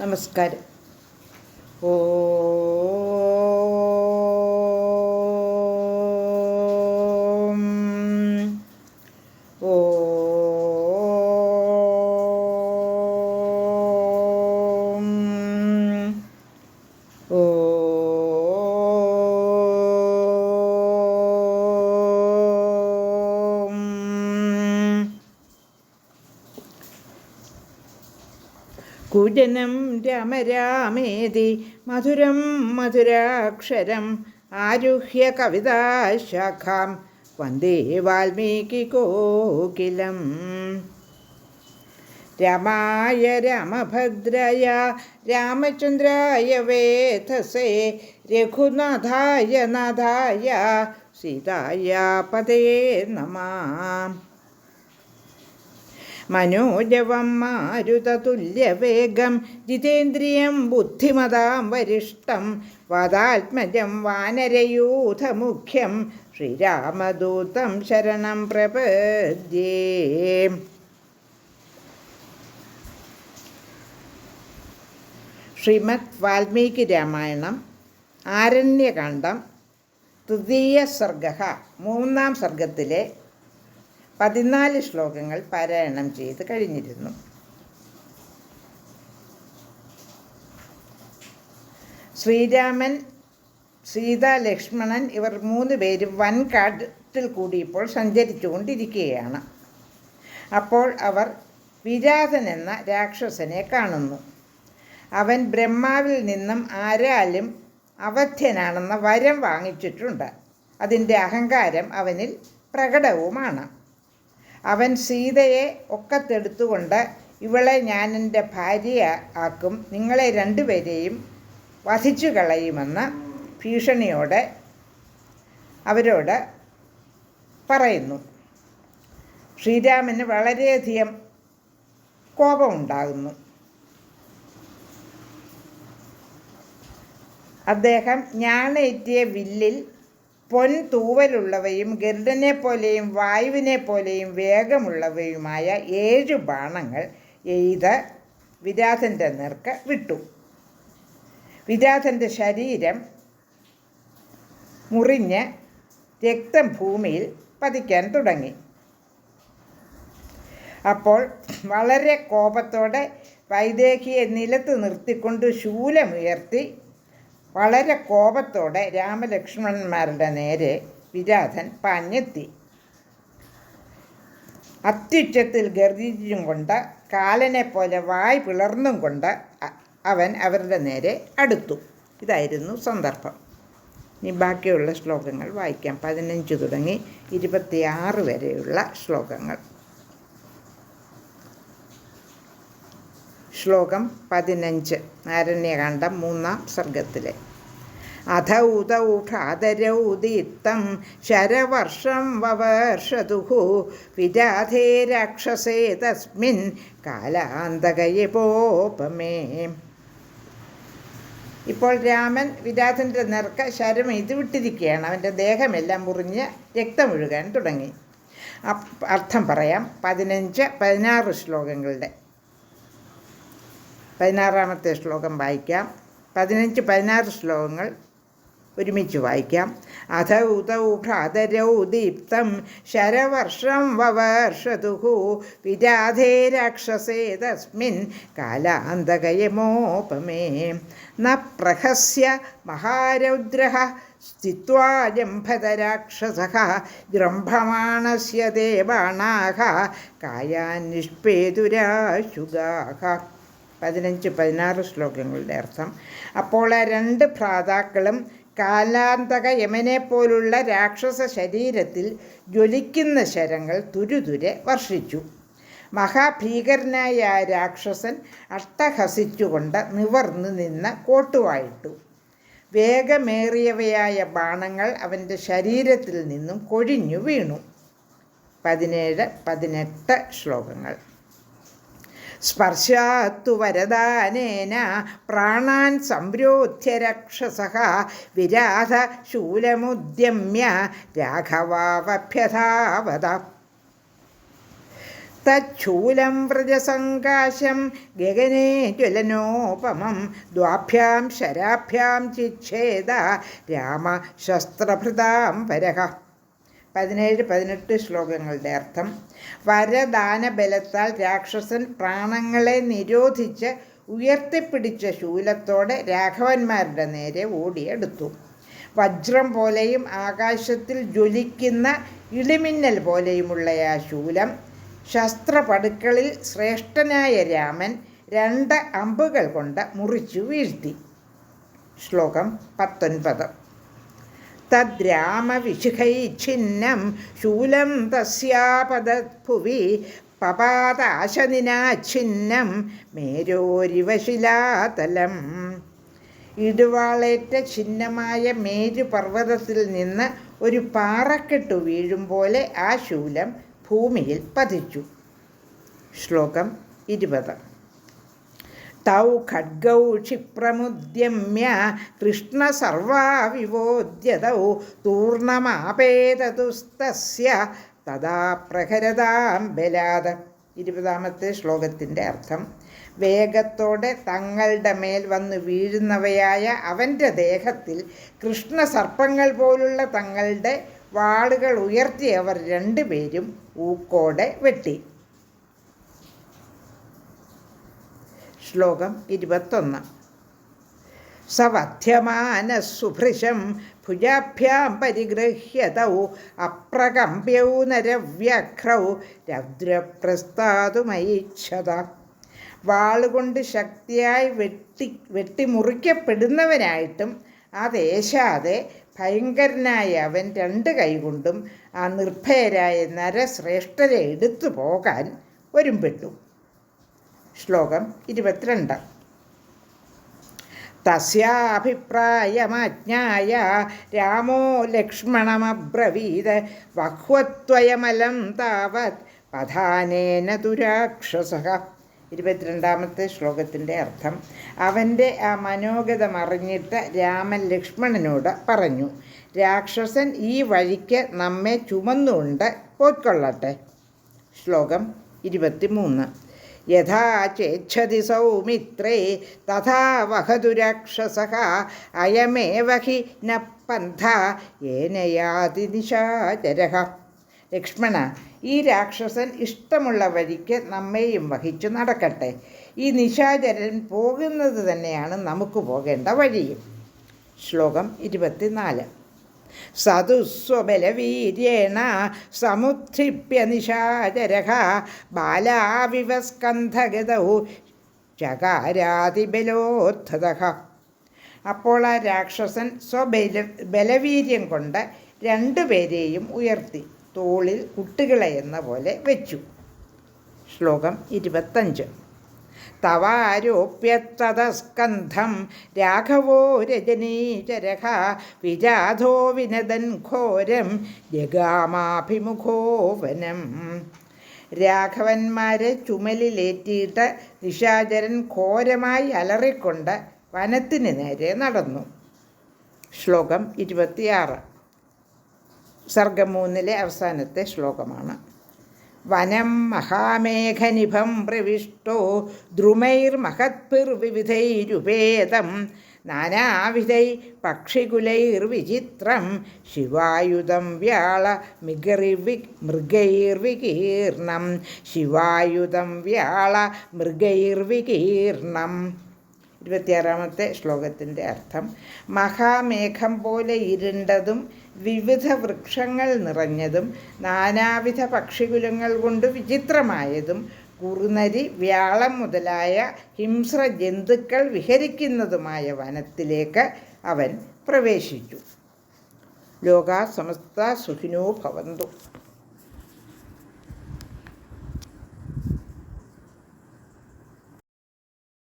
നമസ്കാരം ഓ ഓ ഓ കുജനം രാമ രാമേതി മധുരം മധുരാക്ഷരം ആരുഹ്യ കവിതാശാഖാം വന്ദേ വാൽമീകി കോകിലം രാമായ രാമഭദ്രയ രാമചന്ദ്രായ വേധസേ രഘുനാഥായ നാഥായ സീതായ പതേ നമാം മനോജവം മാരുതതുല്യവേഗം ജിതേന്ദ്രിയം ബുദ്ധിമതാം വരിഷ്ടം വാദാത്മജം വാനരയൂഥമുഖ്യം ശ്രീരാമദൂതം ശരണം പ്രപദ്യേ. ശ്രീമദ് വാൽമീകി രാമായണം ആരണ്യകാന്ഡം തൃതീയ സർഗ മൂന്നാം സർഗത്തിലെ പതിനാല് ശ്ലോകങ്ങൾ പാരായണം ചെയ്ത് കഴിഞ്ഞിരുന്നു. ശ്രീരാമൻ സീത ലക്ഷ്മണൻ ഇവർ മൂന്ന് പേരും വൻകാട്ടിൽ കൂടി ഇപ്പോൾ സഞ്ചരിച്ചുകൊണ്ടിരിക്കുകയാണ്. അപ്പോൾ അവർ വിരാതൻ എന്ന രാക്ഷസനെ കാണുന്നു. അവൻ ബ്രഹ്മാവിൽ നിന്നും ആരാലും അവധ്യനാണെന്ന വരം വാങ്ങിച്ചിട്ടുണ്ട്. അതിന്റെ അഹങ്കാരം അവനിൽ പ്രകടവുമാണ്. അവൻ സീതയെ ഒക്കത്തെടുത്തുകൊണ്ട് ഇവളെ ഞാൻ എന്റെ ഭാര്യ ആക്കും നിങ്ങളെ രണ്ടുപേരെയും വധിച്ചു കളയുമെന്ന് ഭീഷണിയോടെ അവരോട് പറയുന്നു. ശ്രീരാമന് വളരെയധികം കോപമുണ്ടാകുന്നു. അദ്ദേഹം ഞാണേറ്റിയ വില്ലിൽ പൊൻ തൂവലുള്ളവയും ഗരുഡനെ പോലെയും വായുവിനെ പോലെയും വേഗമുള്ളവയുമായ ഏഴ് ബാണങ്ങൾ എയ്ത് വിരാധന്റെ നേർക്ക് വിട്ടു. വിരാധന്റെ ശരീരം മുറിഞ്ഞ് രക്തം ഭൂമിയിൽ പതിക്കാൻ തുടങ്ങി. അപ്പോൾ വളരെ കോപത്തോടെ വൈദേഹിയെ നിലത്ത് നിർത്തിക്കൊണ്ട് ശൂലമുയർത്തി വളരെ കോപത്തോടെ രാമലക്ഷ്മണന്മാരുടെ നേരെ വിരാധൻ പാഞ്ഞെത്തി. അത്യുച്ചത്തിൽ ഗർജിച്ചും കൊണ്ട് കാലനെ പോലെ വായ് പിളർന്നും കൊണ്ട് അവൻ അവരുടെ നേരെ അടുത്തു. ഇതായിരുന്നു സന്ദർഭം. ഇനി ബാക്കിയുള്ള ശ്ലോകങ്ങൾ വായിക്കാം. പതിനഞ്ച് തുടങ്ങി ഇരുപത്തിയാറ് വരെയുള്ള ശ്ലോകങ്ങൾ. ശ്ലോകം പതിനഞ്ച്. ആരണ്യകാന്ഡം മൂന്നാം സർഗത്തിലെ. അധ ശരവർഷം വവർഷതുഹു വിരാധേ രാക്ഷസേ തസ്മിൻ കാലാന്തകയപോപമേ. ഇപ്പോൾ രാമൻ വിരാധന്റെ നേർക്ക് ശരം ഇതുവിട്ടിരിക്കുകയാണ് അവന്റെ ദേഹമെല്ലാം മുറിഞ്ഞ് രക്തമൊഴുകാൻ തുടങ്ങി. അർത്ഥം പറയാം പതിനഞ്ച് പതിനാറ് ശ്ലോകങ്ങളുടെ. പതിനാറാമത്തെ ശ്ലോകം വായിക്കാം. പതിനഞ്ച് പതിനാറ് ശ്ലോകങ്ങൾ ഒരുമിച്ച് വായിക്കാം. അധ ഉദൗഘാതരൗ ദീപ്തം ശരവർഷം വവർഷതുഹു വിരാധേ രാക്ഷസേ തസ്മിൻ കാലാന്തകയമോപമേ ന പ്രഹസ്യ മഹാരൗദ്ര സ്ഥിത്വാജംഭതരാക്ഷസ ജൃംഭമാണസ്യ ദേവാണാഹ കായാനിഷ്പേതുരാശുഗാഹ. പതിനഞ്ച് പതിനാറ് ശ്ലോകങ്ങളുടെ അർത്ഥം. അപ്പോൾ ആ രണ്ട് ഭ്രാതാക്കളും കാലാന്തക യമനെ പോലുള്ള രാക്ഷസ ശരീരത്തിൽ ജ്വലിക്കുന്ന ശരങ്ങൾ തുരുതുരെ വർഷിച്ചു. മഹാഭീകരനായ ആ രാക്ഷസൻ അട്ടഹസിച്ചുകൊണ്ട് നിവർന്നു നിന്ന് കോട്ടുവായിട്ടു. വേഗമേറിയവയായ ബാണങ്ങൾ അവന്റെ ശരീരത്തിൽ നിന്നും കൊഴിഞ്ഞു വീണു. പതിനേഴ് പതിനെട്ട് ശ്ലോകങ്ങൾ. സ്പർശാത്തു വരദാനേന പ്രാണാൻ സംരോധ്യ രക്ഷസ വിരാധ ശൂലമുദ്യമ്യ രാഘവാവഭ്യധാവത തൂലം വ്രജസങ്കാശം ഗഗനേ ജ്വലനോപമം ദ്വാഭ്യാം ശരാഭ്യാം ചിച്ഛേദ രാമ ശസ്ത്രഭൃതാം പരഹ പതിനേഴ് പതിനെട്ട് ശ്ലോകങ്ങളുടെ അർത്ഥം. വരദാന ബലത്താൽ രാക്ഷസൻ പ്രാണങ്ങളെ നിരോധിച്ച് ഉയർത്തിപ്പിടിച്ച ശൂലത്തോടെ രാഘവന്മാരുടെ നേരെ ഓടിയെടുത്തു. വജ്രം പോലെയും ആകാശത്തിൽ ജ്വലിക്കുന്ന ഇളിമിന്നൽ പോലെയുമുള്ള ആ ശൂലം ശസ്ത്രപടുക്കളിൽ ശ്രേഷ്ഠനായ രാമൻ രണ്ട് അമ്പുകൾ കൊണ്ട് മുറിച്ചു വീഴ്ത്തി. ശ്ലോകം പത്തൊൻപത്. തദ്രാമവിശുഖൈച്ഛിന്നം ശൂലം തസ്യാപദഭുവി പപാതാശനിനാച്ഛിന്നം മേരോരിവശിലാതലം ഇടുവാളേറ്റ ഛിന്നമായ മേരുപർവതത്തിൽ നിന്ന് ഒരു പാറക്കെട്ടു വീഴും പോലെ ആ ശൂലം ഭൂമിയിൽ പതിച്ചു. ശ്ലോകം ഇരുപത്. തൗ ഖഡ്ഗൗ ക്ഷിപ്രമുദ്യമ്യ കൃഷ്ണ സർവാവിവോദ്യതൗ തൂർണമാപേതതുസ്തസ്യ തഥാ പ്രഹരതാം ബലാത് ഇരുപതാമത്തെ ശ്ലോകത്തിന്റെ അർത്ഥം വേഗത്തോടെ തങ്ങളുടെ മേൽ വന്ന് വീഴുന്നവയായ അവന്റെ ദേഹത്തിൽ കൃഷ്ണ സർപ്പങ്ങൾ പോലുള്ള തങ്ങളുടെ വാളുകൾ ഉയർത്തിയവർ രണ്ടുപേരും ഊക്കോടെ വെട്ടി. ശ്ലോകം ഇരുപത്തൊന്ന്. സവധ്യമാനസുഭൃശം ഭുജാഭ്യാം പരിഗൃഹ്യതൗ അപ്രകമ്പ്യൗ നരവ്യഘ്രൗ രൗദ്രപ്രസ്താതുമൈച്ഛത വാളുകൊണ്ട് ശക്തിയായി വെട്ടി വെട്ടിമുറിക്കപ്പെടുന്നവനായിട്ടും അതേശാതെ ഭയങ്കരനായ അവൻ രണ്ട് കൈകൊണ്ടും ആ നിർഭയരായ നരശ്രേഷ്ഠരെ എടുത്തു പോകാൻ ഒരുമ്പെട്ടു. ശ്ലോകം ഇരുപത്തിരണ്ട്. തസ്യാഭിപ്രായമാജ്ഞായ രാമോ ലക്ഷ്മണമബ്രവീത് വഹ്വത്വയമലം താവത് പധാനേന ദുരാക്ഷസ ഇരുപത്തിരണ്ടാമത്തെ ശ്ലോകത്തിന്റെ അർത്ഥം അവന്റെ ആ മനോഗതമറിഞ്ഞിട്ട് രാമൻ ലക്ഷ്മണനോട് പറഞ്ഞു രാക്ഷസൻ ഈ വഴിക്ക് നമ്മെ ചുമന്നുകൊണ്ട് പോയിക്കൊള്ളട്ടെ. ശ്ലോകം ഇരുപത്തിമൂന്ന്. യഥാ സൗമിത്രേ തഥാ വഹതു രാക്ഷസ അയമേവ ഹി ന പന്ഥ ഏനയാതി നിശാചര. ലക്ഷ്മണ ഈ രാക്ഷസൻ ഇഷ്ടമുള്ള വഴിക്ക് നമ്മെയും വഹിച്ചു നടക്കട്ടെ. ഈ നിശാചരൻ പോകുന്നത് തന്നെയാണ് നമുക്ക് പോകേണ്ട വഴിയും. ശ്ലോകം ഇരുപത്തിനാല്. സതുസ്വബലവീര്യേണ സമുദ്ധിപ്യ നിശാചര ബാലാവിവ സ്കന്ധഗതൗ ചകാരാതിബലോദ്ധത. അപ്പോൾ ആ രാക്ഷസൻ സ്വബല ബലവീര്യം കൊണ്ട് രണ്ടുപേരെയും ഉയർത്തി തോളിൽ കുട്ടികളെ എന്ന പോലെ വെച്ചു. ശ്ലോകം ഇരുപത്തഞ്ച്. തവാരോപ്യത്തതസ്കന്ധം. രാഘവോ രജനീചരഹ വിജാധോ വിനദൻ ഘോരം ജഗാമാഭിമുഖോ വനം. രാഘവന്മാരെ ചുമലിലേറ്റിയിട്ട് നിശാചരൻ ഘോരമായി അലറിക്കൊണ്ട് വനത്തിന് നേരെ നടന്നു. ശ്ലോകം ഇരുപത്തിയാറ്. സർഗം മൂന്നിലെ അവസാനത്തെ ശ്ലോകമാണ്. വനം മഹാമേഘനിഭം പ്രവിഷ്ടോ ദ്രുമൈർമഹത്ഭിർവിവിധൈരുപേതം നാനാവിധൈ പക്ഷികുലൈർവിചിത്രം ശിവായുധം വ്യാള മികറിവി മൃഗൈർവികീർണം ശിവായുധം വ്യാള മൃഗൈർവികീർണം. ഇരുപത്തിയാറാമത്തെ ശ്ലോകത്തിന്റെ അർത്ഥം മഹാമേഘം പോലെ ഇരുണ്ടതും വിവിധ വൃക്ഷങ്ങൾ നിറഞ്ഞതും നാനാവിധ പക്ഷികുലങ്ങൾ കൊണ്ട് വിചിത്രമായതും കുറുനരി വ്യാളം മുതലായ ഹിംസ്ര ജന്തുക്കൾ വിഹരിക്കുന്നതുമായ വനത്തിലേക്ക് അവൻ പ്രവേശിച്ചു. ലോകാ സമസ്ത സുഖിനോ ഭവന്തു.